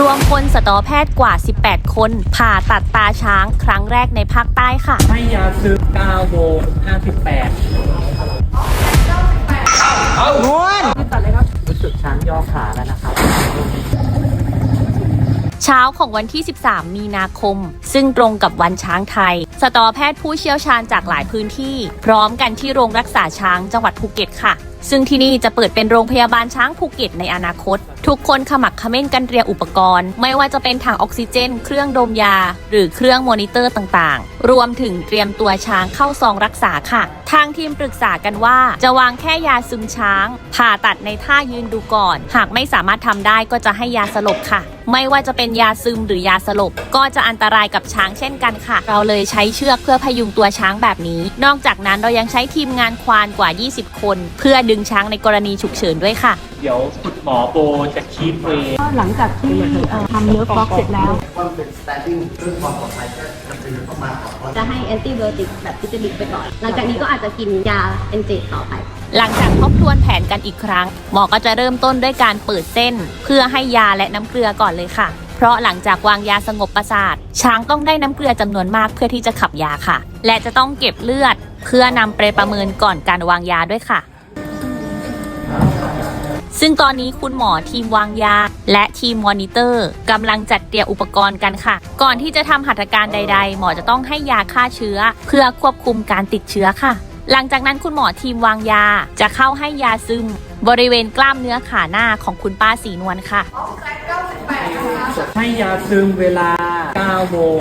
รวมพลสัตวแพทย์กว่า 18 คน ผ่าตัดตาช้างครั้งแรกในภาคใต้ค่ะ ให้ยาซื้อ9โมง58นวลตัดเลยครับรู้สึกช้างย่อขาแล้วนะครับเช้าของวันที่ 13 มีนาคม ซึ่งตรงกับวันช้างไทยสัตวแพทย์ผู้เชี่ยวชาญจากหลายพื้นที่ พร้อมกันที่โรงรักษาช้างจังหวัดภูเก็ตค่ะ ซึ่งที่นี่จะเปิดเป็นโรงพยาบาลช้างภูเก็ตในอนาคต ทุกคนขมักเขม้นกันเตรียมอุปกรณ์ ไม่ว่าจะเป็นถังออกซิเจน เครื่องดมยา หรือเครื่องมอนิเตอร์ต่างๆ รวมถึงเตรียมตัวช้างเข้าซองรักษาค่ะ ทางทีมปรึกษากันว่า จะวางแค่ยาซึมช้าง ผ่าตัดในท่ายืนดูก่อน หากไม่สามารถทำได้ก็จะให้ยาสลบค่ะ ไม่ว่าจะเป็นยาซึมหรือยาสลบ ก็จะอันตรายกับช้างเช่นกันค่ะ เราเลยใช้เชือกเพื่อพยุงตัวช้างแบบนี้ นอกจากนั้นเรายังใช้ทีมงานควานกว่า 20 คน เพื่อดึงช้างในกรณีฉุกเฉินด้วยค่ะ เดี๋ยวคุณหมอโบจะคีบเวย์ก็หลังจากที่เอ่อทำเนื้อฟล็อกเสร็จแล้วว่าเป็น standing เรื่องความปลอดภัยก็จำเป็นต้องมาก่อนเพราะ จะให้แอนติไบโอติกแบบซิสเตมิกไปก่อน หลังจากนี้ก็อาจจะกินยาเอนเจต่อไป หลังจากทบทวนแผนกันอีกครั้ง หมอก็จะเริ่มต้นด้วยการเปิดเส้น เพื่อให้ยาและน้ำเกลือก่อนเลยค่ะ เพราะหลังจากวางยาสงบประสาท ช้างต้องได้น้ำเกลือจำนวนมากเพื่อที่จะขับยาค่ะ และจะต้องเก็บเลือด เพื่อนำไปประเมินก่อนการวางยาด้วยค่ะ ซึ่งตอนนี้คุณหมอทีมวางยา และทีมมอนิเตอร์กำลังจัดเตรียมอุปกรณ์กันค่ะ ก่อนที่จะทำหัตถการใด ๆ หมอจะต้องให้ยาฆ่าเชื้อ เพื่อควบคุมการติดเชื้อค่ะ หลังจากนั้นคุณหมอทีมวางยา จะเข้าให้ยาซึม บริเวณกล้ามเนื้อขาหน้าของคุณป้าสีนวลค่ะ ให้ยาซึมเวลา 9 โมง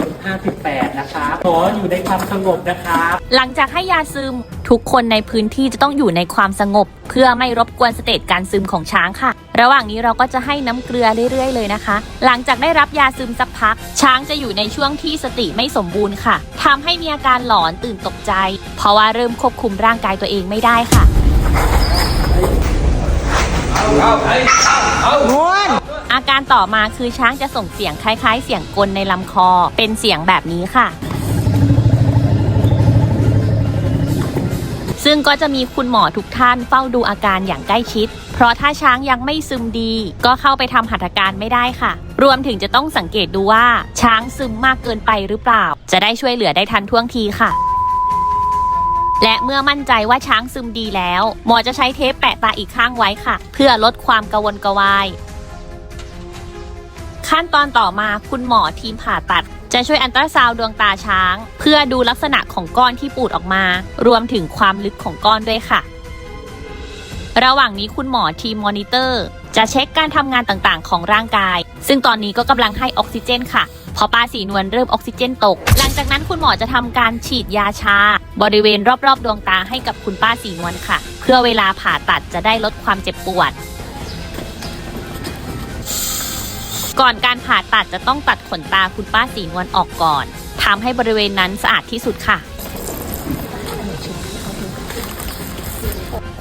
58 นะครับขออยู่ในความสงบนะครับหลังจากให้ยาซึม ทุกคนในพื้นที่จะต้องอยู่ในความสงบ เพื่อไม่รบกวนสเตจการซึมของช้างค่ะ ระหว่างนี้เราก็จะให้น้ำเกลือเรื่อยๆ เลยนะคะ หลังจากได้รับยาซึมสักพัก ช้างจะอยู่ในช่วงที่สติไม่สมบูรณ์ค่ะทำให้มีอาการหลอนตื่นตกใจ เพราะว่าเริ่มควบคุมร่างกายตัวเองไม่ได้ค่ะอาการต่อมาคือช้างจะส่งเสียงคล้ายๆ เสียงกลในลำคอ เป็นเสียงแบบนี้ค่ะ ซึ่งก็จะมีคุณหมอทุกท่านเฝ้าดูอาการอย่างใกล้ชิด เพราะถ้าช้างยังไม่ซึมดี ก็เข้าไปทำหัตถการไม่ได้ค่ะ รวมถึงจะต้องสังเกตดูว่าช้างซึมมากเกินไปหรือเปล่า จะได้ช่วยเหลือได้ทันท่วงทีค่ะ และเมื่อมั่นใจว่าช้างซึมดีแล้ว หมอจะใช้เทปแปะตาอีกข้างไว้ค่ะ เพื่อลดความกังวลกระวายขั้นตอนต่อมาคุณหมอทีมผ่าตัด จะช่วยอันตราซาวดวงตาช้าง เพื่อดูลักษณะของก้อนที่ปูดออกมา รวมถึงความลึกของก้อนด้วยค่ะ ระหว่างนี้คุณหมอทีมมอนิเตอร์ จะเช็คการทำงานต่างๆ ของร่างกาย ซึ่งตอนนี้ก็กำลังให้ออกซิเจนค่ะพอป้าสีนวลเริ่มออกซิเจนตก หลังจากนั้นคุณหมอจะทำการฉีดยาชา บริเวณรอบๆ ดวงตาให้กับคุณป้าสีนวลค่ะ เพื่อเวลาผ่าตัดจะได้ลดความเจ็บปวด ก่อนการผ่าตัดจะต้องตัดขนตาคุณป้าสีนวลออกก่อนทำให้บริเวณนั้นสะอาดที่สุดค่ะ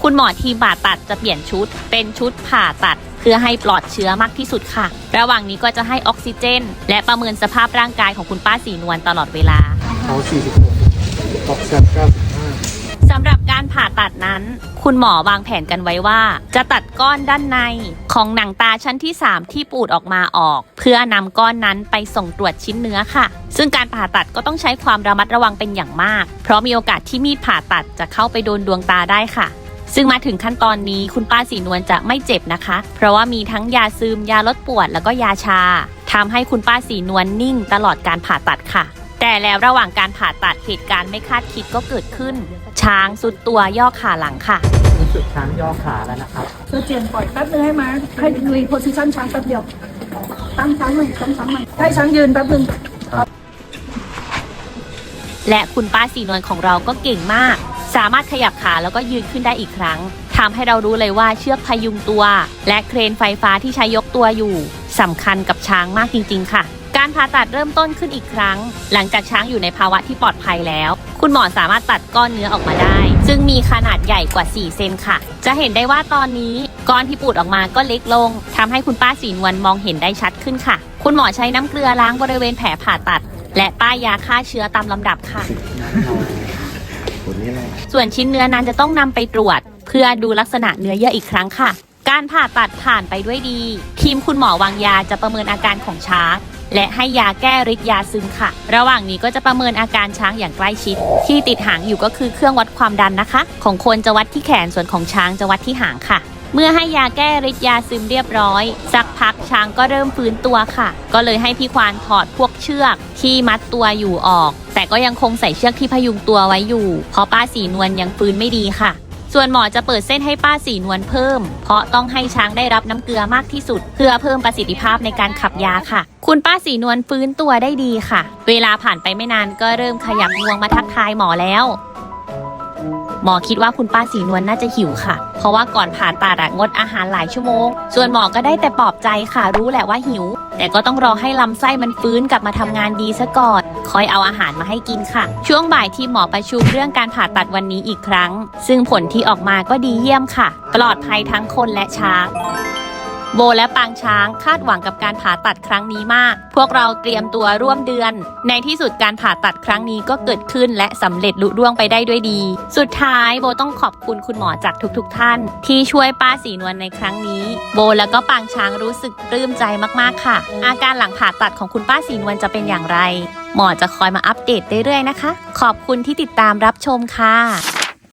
คุณหมอทีมผ่าตัดจะเปลี่ยนชุด เป็นชุดผ่าตัดเพื่อให้ปลอดเชื้อมากที่สุดค่ะ ระหว่างนี้ก็จะให้ออกซิเจน และประเมินสภาพร่างกายของคุณป้าสีนวลตลอดเวลาเขา46ออกแซม95สำหรับการ ผ่าตัดนั้น คุณหมอวางแผนกันไว้ว่า จะตัดก้อนด้านในของหนังตาชั้นที่ 3 ที่ปูดออกมาออก เพื่อนำก้อนนั้นไปส่งตรวจชิ้นเนื้อค่ะ ซึ่งการผ่าตัดก็ต้องใช้ความระมัดระวังเป็นอย่างมาก เพราะมีโอกาสที่มีดผ่าตัดจะเข้าไปโดนดวงตาได้ค่ะซึ่งมาถึงขั้นตอนนี้คุณป้าสีนวลจะไม่เจ็บนะคะ เพราะว่ามีทั้งยาซึมยาลดปวดแล้วก็ยาชาทำให้คุณป้าสีนวลนิ่งตลอดการผ่าตัดค่ะ แต่แล้วระหว่างการผ่าตัดเหตุการณ์ไม่คาดคิดก็เกิดขึ้น ช้างสุดตัวย่อขาหลังค่ะ รู้สึกช้างย่อขาแล้วนะครับเธอเจียนปล่อยแป๊บนึงให้มาให้ดูโพซิชันช้างแป๊บเดียว ตั้งช้างใหม่ตั้งช้างใหม่ให้ช้างยืนแป๊บนึงและคุณป้าสีนวลของเราก็เก่งมาก สามารถขยับขาแล้วก็ยืนขึ้นได้อีกครั้งทำให้เรารู้เลยว่าเชือกพยุงตัว และเครนไฟฟ้าที่ใช้ยกตัวอยู่สำคัญกับช้างมากจริง ๆ ค่ะการ ผ่าตัดเริ่มต้นขึ้นอีกครั้ง หลังจากช้างอยู่ในภาวะที่ปลอดภัยแล้ว คุณหมอสามารถตัดก้อนเนื้อออกมาได้ ซึ่งมีขนาดใหญ่กว่า 4 เซนค่ะ จะเห็นได้ว่าตอนนี้ก้อนที่ปูดออกมาก็เล็กลงทำให้คุณป้าสีนวลมองเห็นได้ชัดขึ้นค่ะ คุณหมอใช้น้ำเกลือล้างบริเวณแผลผ่าตัด และป้ายยาฆ่าเชื้อตามลำดับค่ะ ส่วนชิ้นเนื้อนั้นจะต้องนำไปตรวจ เพื่อดูลักษณะเนื้อเยื่ออีกครั้งค่ะการการผ่าตัดผ่านไปด้วยดี ทีมคุณหมอวางยาจะประเมินอาการของช้าง และให้ยาแก้ฤทธิ์ยาซึมค่ะ ระหว่างนี้ก็จะประเมินอาการช้างอย่างใกล้ชิด ที่ติดหางอยู่ก็คือเครื่องวัดความดันนะคะ ของคนจะวัดที่แขนส่วนของช้างจะวัดที่หางค่ะเมื่อให้ยาแก้ฤทธิ์ยาซึมเรียบร้อย สักพักช้างก็เริ่มฟื้นตัวค่ะ ก็เลยให้พี่ควานถอดพวกเชือกที่มัดตัวอยู่ออก แต่ก็ยังคงใส่เชือกที่พยุงตัวไว้อยู่ เพราะป้าสีนวลยังฟื้นไม่ดีค่ะ ส่วนหมอจะเปิดเส้นให้ป้าสีนวลเพิ่ม เพราะต้องให้ช้างได้รับน้ำเกลือมากที่สุด เพื่อเพิ่มประสิทธิภาพในการขับยาค่ะ คุณป้าสีนวลฟื้นตัวได้ดีค่ะ เวลาผ่านไปไม่นานก็เริ่มขยับงวงมาทักทายหมอแล้ว หมอคิดว่าคุณป้าสีนวลน่าจะหิวค่ะ เพราะว่าก่อนผ่าตัดอะงดอาหารหลายชั่วโมง ส่วนหมอก็ได้แต่ปลอบใจค่ะรู้แหละว่าหิว แต่ก็ต้องรอให้ลำไส้มันฟื้นกลับมาทำงานดีซะก่อน คอยเอาอาหารมาให้กินค่ะ ช่วงบ่ายที่หมอประชุมเรื่องการผ่าตัดวันนี้อีกครั้ง ซึ่งผลที่ออกมาก็ดีเยี่ยมค่ะ ปลอดภัยทั้งคนและช้าง โบและปางช้างคาดหวังกับการผ่าตัดครั้งนี้มาก พวกเราเตรียมตัวร่วมเดือน ในที่สุดการผ่าตัดครั้งนี้ก็เกิดขึ้นและสำเร็จลุล่วงไปได้ด้วยดี สุดท้ายโบต้องขอบคุณคุณหมอจากทุกๆทท่าน ที่ช่วยป้าสีนวลในครั้งนี้ โบแล้วก็ปางช้างรู้สึกปลื้มใจมากๆค่ะ อาการหลังผ่าตัดของคุณป้าสีนวลจะเป็นอย่างไร หมอจะคอยมาอัปเดตเรื่อยๆนะคะ ขอบคุณที่ติดตามรับชมค่ะ